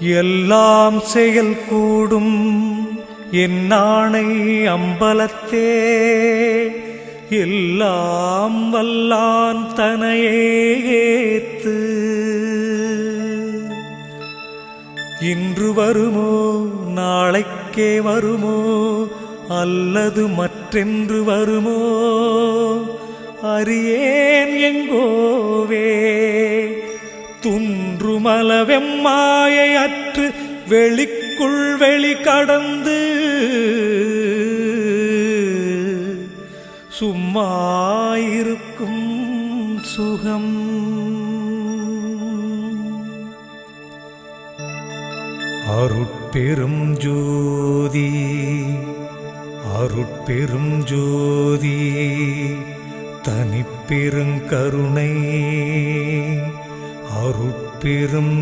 எல்லாம் செயல் கூடும். என் நாணை அம்பலத்தே. எல்லாம் வல்லான் தனையே ஏத்து. இன்று வருமோ? நாளைக்கே வருமோ? அல்லது மற்றென்று வருமோ? அறியேன் எங்கோவே துன்றுமலவெம்மாயை அற்று வெளிக்குள் வெளி கடந்து சும்மாயிருக்கும் சுகம். அருட்பெரும் ஜோதி அருட்பெரும் ஜோதி தனிப்பெருங்கருணை அருட்பெரும்